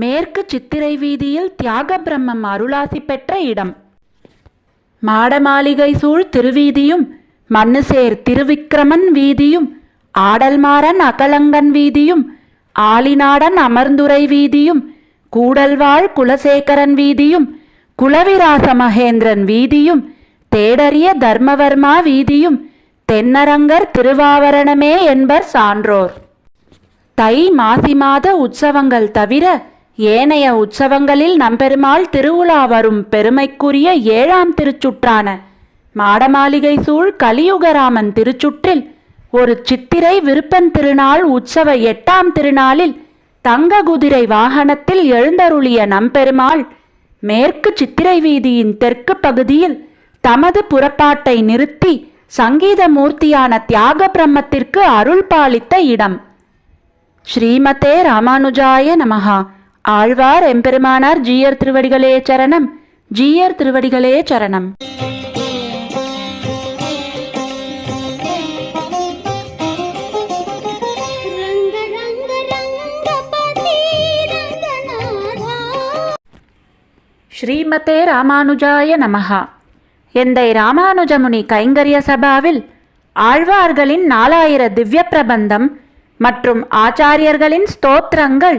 மேற்கு சித்திரை வீதியில் தியாக பிரம்மம் அருளாசி பெற்ற இடம். மாடமாளிகை சூழ் திருவீதியும் மண்ணுசேர் திருவிக்கிரமன் வீதியும் ஆடல்மாறன் அகலங்கன் வீதியும் ஆலிநாடன் அமர்ந்துரை வீதியும் கூடல்வாழ் குலசேகரன் வீதியும் குலவிராச மகேந்திரன் வீதியும் தேடறிய தர்மவர்மா வீதியும் தென்னரங்கர் திருவாவரணமே என்பர் சான்றோர். தை மாசி மாத உற்சவங்கள் தவிர ஏனைய உற்சவங்களில் நம்பெருமாள் திருவுலா வரும் பெருமைக்குரிய ஏழாம் திருச்சுற்றான மாடமாளிகை சூழ் கலியுகராமன் திருச்சுற்றில் ஒரு சித்திரை விருப்பன் திருநாள் உற்சவ எட்டாம் திருநாளில் தங்க குதிரை வாகனத்தில் எழுந்தருளிய நம்பெருமாள் மேற்கு சித்திரை வீதியின் தெற்கு பகுதியில் தமது புறப்பாட்டை நிறுத்தி சங்கீத மூர்த்தியான தியாக பிரம்மத்திற்கு அருள் பாலித்த இடம். ஸ்ரீமதே ராமானுஜாய நமகா ஆழ்வார் எம்பெருமானார் ஜீயர் திருவடிகளே சரணம். ஜீயர் திருவடிகளே சரணம். ஸ்ரீமதே ராமானுஜாய நமஹா. எந்தை ராமானுஜமுனி கைங்கரிய சபாவில் ஆழ்வார்களின் நாலாயிர திவ்ய பிரபந்தம் மற்றும் ஆச்சாரியர்களின் ஸ்தோத்திரங்கள்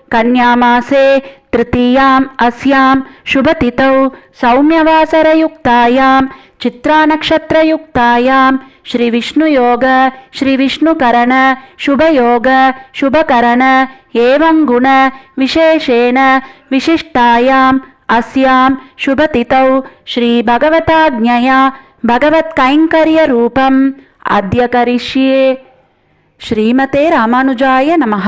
कन्यामासे तृतीयाम् अस्यां शुभतिथौ सौम्यवासरयुक्तायां चित्रानक्षत्रयुक्तायां श्रीविष्णुयोग श्रीविष्णुकरण शुभयोग शुभकरण एवं गुण विशेषेण विशिष्टायाम् अस्यां शुभतिथौ श्रीभगवताज्ञया भगवत्कैङ्कर्यरूपम् अद्य करिष्ये। श्रीमते रामानुजाय नमः।